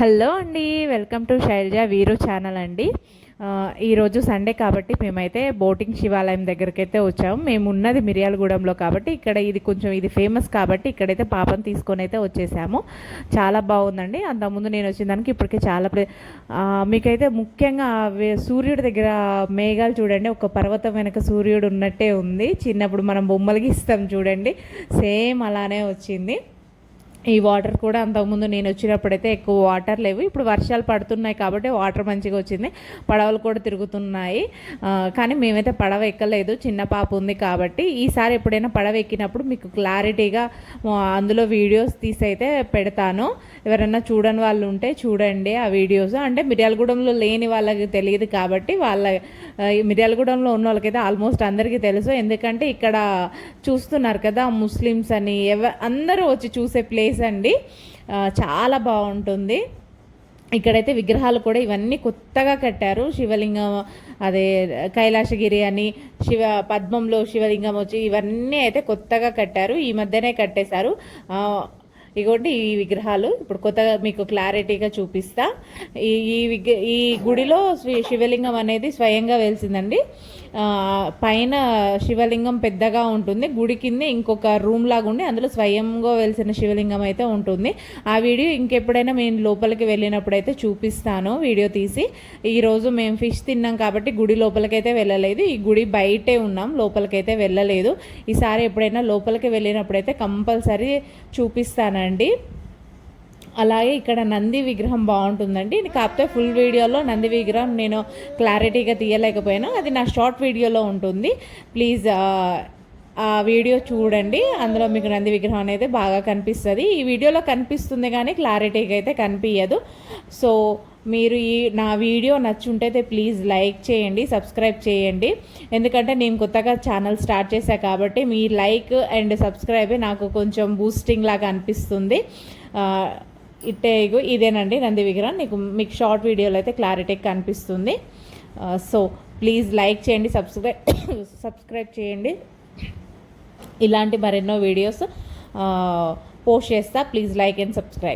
Hello అండి welcome to Shailaja వీరు channel అండి. ఈరోజు సండే కాబట్టి మేమైతే బోటింగ్ శివాలయం దగ్గరికి అయితే వచ్చాము. మేము ఉన్నది మిర్యాలగూడెంలో కాబట్టి ఇక్కడ ఇది కొంచెం ఇది ఫేమస్ కాబట్టి ఇక్కడైతే పాపం తీసుకొని అయితే వచ్చేసాము. చాలా బాగుందండి. అంతకుముందు నేను వచ్చిన దానికి ఇప్పటికే చాలా ప్లే మీకైతే ముఖ్యంగా సూర్యుడి దగ్గర మేఘాలు చూడండి. ఒక పర్వతం వెనక సూర్యుడు ఉన్నట్టే ఉంది. చిన్నప్పుడు మనం బొమ్మలు గీస్తాం చూడండి. సేమ్ అలానే వచ్చింది. ఈ వాటర్ కూడా అంతకుముందు నేను వచ్చినప్పుడైతే ఎక్కువ వాటర్ లేవు. ఇప్పుడు వర్షాలు పడుతున్నాయి కాబట్టి వాటర్ మంచిగా వచ్చింది. పడవలు కూడా తిరుగుతున్నాయి. కానీ మేమైతే పడవ ఎక్కలేదు. చిన్న పాప ఉంది కాబట్టి ఈసారి ఎప్పుడైనా పడవ ఎక్కినప్పుడు మీకు క్లారిటీగా అందులో వీడియోస్ తీసి అయితే పెడతాను. ఎవరైనా చూడని వాళ్ళు ఉంటే చూడండి ఆ వీడియోస్. అంటే మిర్యాలగూడెంలో లేని వాళ్ళకి తెలియదు కాబట్టి వాళ్ళ మిర్యాలగూడెంలో ఉన్న వాళ్ళకైతే ఆల్మోస్ట్ అందరికీ తెలుసు. ఎందుకంటే ఇక్కడ చూస్తున్నారు కదా ముస్లిమ్స్ అని. ఎవ అందరూ వచ్చి చూసే ప్లేస్ అండి. చాలా బాగుంటుంది. ఇక్కడైతే విగ్రహాలు కూడా ఇవన్నీ కొత్తగా కట్టారు. శివలింగం అదే కైలాసగిరి అని శివ పద్మంలో శివలింగం వచ్చి ఇవన్నీ అయితే కొత్తగా కట్టారు. ఈ మధ్యనే కట్టేశారు. ఇగోండి ఈ విగ్రహాలు. ఇప్పుడు కొత్తగా మీకు క్లారిటీగా చూపిస్తా. ఈ ఈ ఈ గుడిలో శివలింగం అనేది స్వయంగా వెలిసిందండి. పైన శివలింగం పెద్దగా ఉంటుంది. గుడి కింద ఇంకొక రూమ్ లాగా ఉండి అందులో స్వయంగా వెలిసిన శివలింగం అయితే ఉంటుంది. ఆ వీడియో ఇంకెప్పుడైనా మేము లోపలికి వెళ్ళినప్పుడు అయితే చూపిస్తాను. వీడియో తీసి ఈరోజు మేము ఫిష్ తిన్నాం కాబట్టి గుడి లోపలికైతే వెళ్ళలేదు. ఈ గుడి బయటే ఉన్నాం. లోపలికైతే వెళ్ళలేదు. ఈసారి ఎప్పుడైనా లోపలికి వెళ్ళినప్పుడైతే కంపల్సరీ చూపిస్తానండి. అలాగే ఇక్కడ నంది విగ్రహం బాగుంటుందండి. కాకపోతే ఫుల్ వీడియోలో నంది విగ్రహం నేను క్లారిటీగా తీయలేకపోయాను. అది నా షార్ట్ వీడియోలో ఉంటుంది. ప్లీజ్ ఆ వీడియో చూడండి. అందులో మీకు నంది విగ్రహం అనేది బాగా కనిపిస్తుంది. ఈ వీడియోలో కనిపిస్తుంది కానీ క్లారిటీగా అయితే కనిపించదు సో మీరు ఈ నా వీడియో నచ్చుంటైతే అయితే ప్లీజ్ లైక్ చేయండి సబ్స్క్రైబ్ చేయండి. ఎందుకంటే నేను కొత్తగా ఛానల్ స్టార్ట్ చేశా కాబట్టి మీ లైక్ అండ్ సబ్స్క్రైబ్ నాకు కొంచెం బూస్టింగ్ లాగా అనిపిస్తుంది. ఇట్టే ఇదేనండి నంది విగ్రహం. నీకు మీకు షార్ట్ వీడియోలో అయితే క్లారిటీ కనిపిస్తుంది. సో ప్లీజ్ లైక్ చేయండి సబ్స్క్రైబ్ సబ్స్క్రైబ్ చేయండి. ఇలాంటి మరెన్నో వీడియోస్ పోస్ట్ చేస్తా. Please like and subscribe